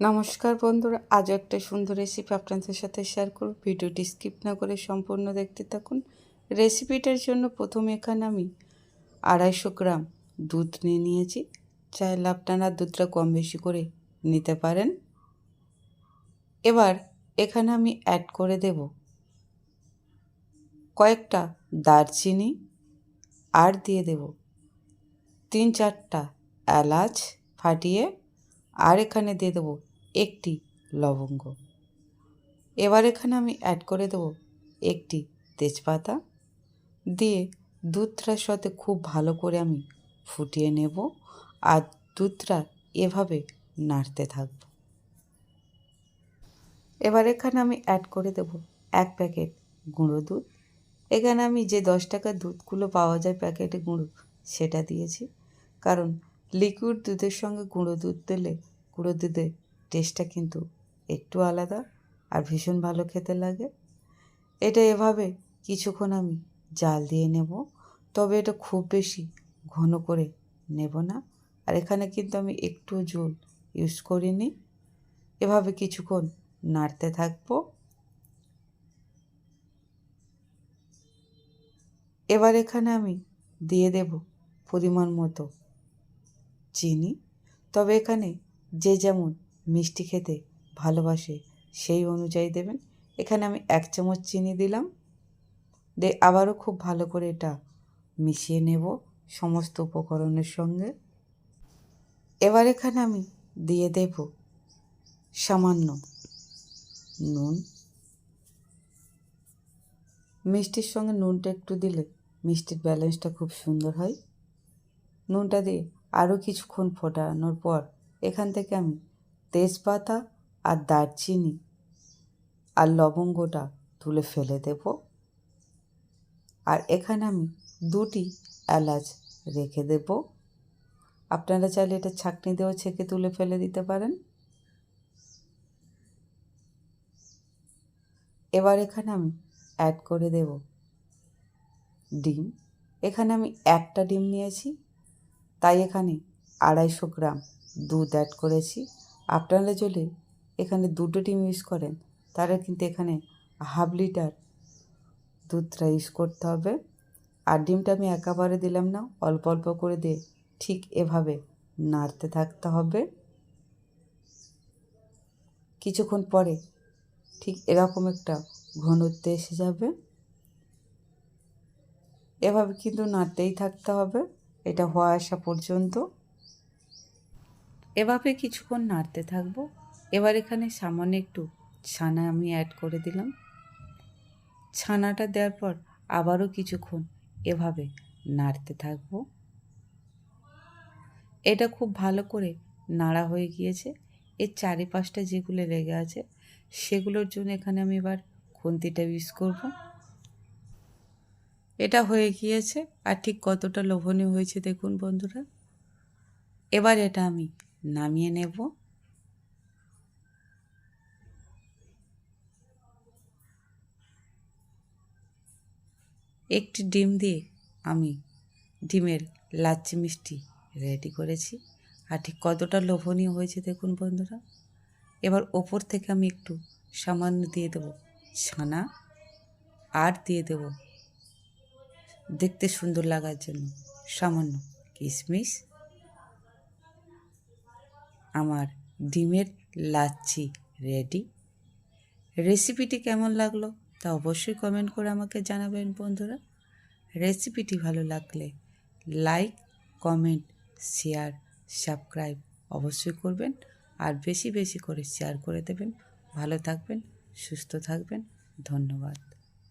নমস্কার বন্ধুরা আজও একটা সুন্দর রেসিপি আপনাদের সাথে শেয়ার করব। ভিডিওটি স্কিপ না করে সম্পূর্ণ দেখতে থাকুন। রেসিপিটার জন্য প্রথমে এখানে আমি আড়াইশো গ্রাম দুধ নিয়ে নিয়েছি। চাইলে আপনারা দুধটা কম বেশি করে নিতে পারেন। এবার এখানে আমি অ্যাড করে দেব কয়েকটা দারচিনি, আর দিয়ে দেব তিন চারটা এলাচ ফাটিয়ে আর এখানে দিয়ে দেবো একটি লবঙ্গ। এবার এখানে আমি অ্যাড করে দেবো একটি তেজপাতা। দিয়ে দুধটার সাথে খুব ভালো করে আমি ফুটিয়ে নেব আর দুধটা এভাবে নাড়তে থাকব। এবার এখানে আমি অ্যাড করে দেব এক প্যাকেট গুঁড়ো দুধ। এখানে আমি যে দশ টাকার দুধগুলো পাওয়া যায় প্যাকেটে গুঁড়ো সেটা দিয়েছি। কারণ লিকুইড দুধের সঙ্গে গুঁড়ো দুধ দিলে, গুঁড়ো দুধের টেস্টটা কিন্তু একটু আলাদা আর ভীষণ ভালো খেতে লাগে। এটা এভাবে কিছুক্ষণ আমি জাল দিয়ে নেব, তবে এটা খুব বেশি ঘন করে নেব না। আর এখানে কিন্তু আমি একটু জল ইউজ করিনি। এভাবে কিছুক্ষণ নাড়তে থাকব। এবার এখানে আমি দিয়ে দেব পরিমাণ মতো চিনি। তবে এখানে যে যেমন মিষ্টি খেতে ভালোবাসে, সেই অনুযায়ী দেবেন। এখানে আমি এক চামচ চিনি দিলাম। দিয়ে আবারও খুব ভালো করে এটা মিশিয়ে নেব সমস্ত উপকরণের সঙ্গে। এবার এখানে আমি দিয়ে দেব সামান্য নুন। মিষ্টির সঙ্গে নুনটা একটু দিলে মিষ্টির ব্যালেন্সটা খুব সুন্দর হয়। নুনটা দিয়ে আরও কিছুক্ষণ ফোটানোর পর এখান থেকে আমি তেজপাতা আর দারচিনি আর লবঙ্গটা তুলে ফেলে দেব। আর এখানে আমি দুটি এলাচ রেখে দেব। আপনারা চাইলে এটা ছাকনি দিয়েও ছেঁকে তুলে ফেলে দিতে পারেন। এবার এখানে আমি অ্যাড করে দেব ডিম। এখানে আমি একটা ডিম নিয়েছি। তাই এখানে আড়াইশো গ্রাম দুধ অ্যাড করেছি। আপনারা যদি এখানে দুটো ডিম ইউজ করেন, তাহলে কিন্তু এখানে হাফ লিটার দুধটা ইউজ করতে হবে। আর ডিমটা আমি একেবারে দিলাম না, অল্প অল্প করে দিয়ে ঠিক এভাবে নাড়তে থাকতে হবে। কিছুক্ষণ পরে ঠিক এরকম একটা ঘনত্বে এসে যাবে। এভাবে কিন্তু নাড়তেই থাকতে হবে। এটা হওয়া আসা পর্যন্ত। এভাবে কিছুক্ষণ নাড়তে থাকব। এবার এখানে সামান্য একটু ছানা আমি অ্যাড করে দিলাম। ছানাটা দেওয়ার পর আবারও কিছুক্ষণ এভাবে নাড়তে থাকব। এটা খুব ভালো করে নাড়া হয়ে গিয়েছে। এর চারিপাশটা যেগুলো লেগে আছে সেগুলোর জন্য এখানে আমি এবার খুন্তিটা ইউজ করব। এটা হয়ে গিয়েছে আর ঠিক কতটা লোভনীয় হয়েছে দেখুন বন্ধুরা। এবার এটা আমি নামিয়ে নেব। একটি ডিম দিয়ে আমি ডিমের লাচ্ছি মিষ্টি রেডি করেছি আর ঠিক কতটা লোভনীয় হয়েছে দেখুন বন্ধুরা। এবার ওপর থেকে আমি একটু সামান্য দিয়ে দেব ছানা, আর দিয়ে দেব দেখতে সুন্দর লাগার জন্য। সামান্য কিশমিশ, আমার ডিমের লাচ্ছি রেডি। রেসিপিটি কেমন লাগল তা অবশ্যই কমেন্ট করে আমাকে জানাবেন বন্ধুরা। রেসিপিটি ভালো লাগলে লাইক, কমেন্ট, শেয়ার, সাবস্ক্রাইব অবশ্যই করবেন আর বেশি বেশি করে শেয়ার করে দেবেন। ভালো থাকবেন, সুস্থ থাকবেন। ধন্যবাদ।